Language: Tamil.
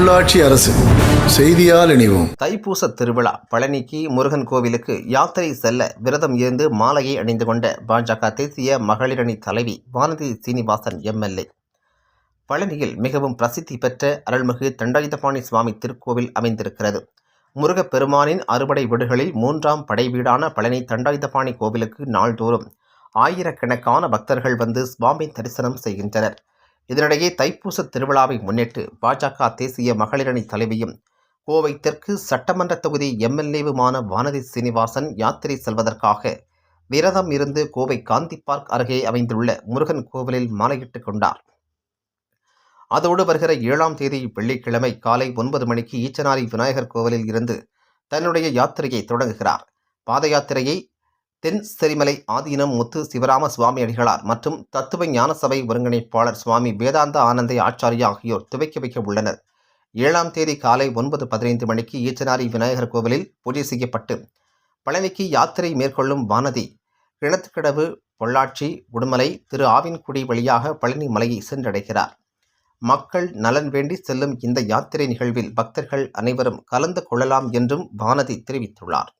உள்ளாட்சி அரசு. செய்தியால் இணைவோம். தைப்பூச திருவிழா பழனிக்கு முருகன் கோவிலுக்கு யாத்திரை செல்ல விரதம் இருந்து மாலையை அணிந்து கொண்ட பாஜக தேசிய மகளிரணி தலைவி வானதி சீனிவாசன் எம்எல்ஏ. பழனியில் மிகவும் பிரசித்தி பெற்ற அருள்மிகு தண்டாயுதபாணி சுவாமி திருக்கோவில் அமைந்திருக்கிறது. முருகப்பெருமானின் அறுபடை வீடுகளில் மூன்றாம் படை வீடான பழனி தண்டாயுதபாணி கோவிலுக்கு நாள்தோறும் ஆயிரக்கணக்கான பக்தர்கள் வந்து சுவாமி தரிசனம் செய்கின்றனர். இதனிடையே தைப்பூச திருவிழாவை முன்னிட்டு பாஜக தேசிய மகளிரணி தலைவியும் கோவை தெற்கு சட்டமன்ற தொகுதி எம்எல்ஏவுமான வானதி சீனிவாசன் யாத்திரை செல்வதற்காக விரதம் இருந்து கோவை காந்தி பார்க் அருகே அமைந்துள்ள முருகன் கோவிலில் மாலையிட்டுக் கொண்டார். அதோடு வருகிற ஏழாம் தேதி வெள்ளிக்கிழமை காலை ஒன்பது மணிக்கு ஈச்சனாரி விநாயகர் கோவிலில் இருந்து தன்னுடைய யாத்திரையை தொடங்குகிறார். பாத யாத்திரையை தென் செரிமலை ஆதீனம் முத்து சிவராம சுவாமி அடிகளார் மற்றும் தத்துவ ஞான சபை ஒருங்கிணைப்பாளர் சுவாமி வேதாந்த ஆனந்தை ஆச்சாரியா ஆகியோர் துவக்கி வைக்க உள்ளனர். ஏழாம் தேதி காலை ஒன்பது பதினைந்து மணிக்கு ஈச்சனாரி விநாயகர் கோவிலில் பூஜை செய்யப்பட்டு பழனிக்கு யாத்திரை மேற்கொள்ளும் வானதி கிணத்துக்கடவு பொள்ளாச்சி உடுமலை திரு ஆவின்குடி வழியாக பழனி மலையை சென்றடைகிறார். மக்கள் நலன் வேண்டி செல்லும் இந்த யாத்திரை நிகழ்வில் பக்தர்கள் அனைவரும் கலந்து கொள்ளலாம் என்றும் வானதி தெரிவித்துள்ளார்.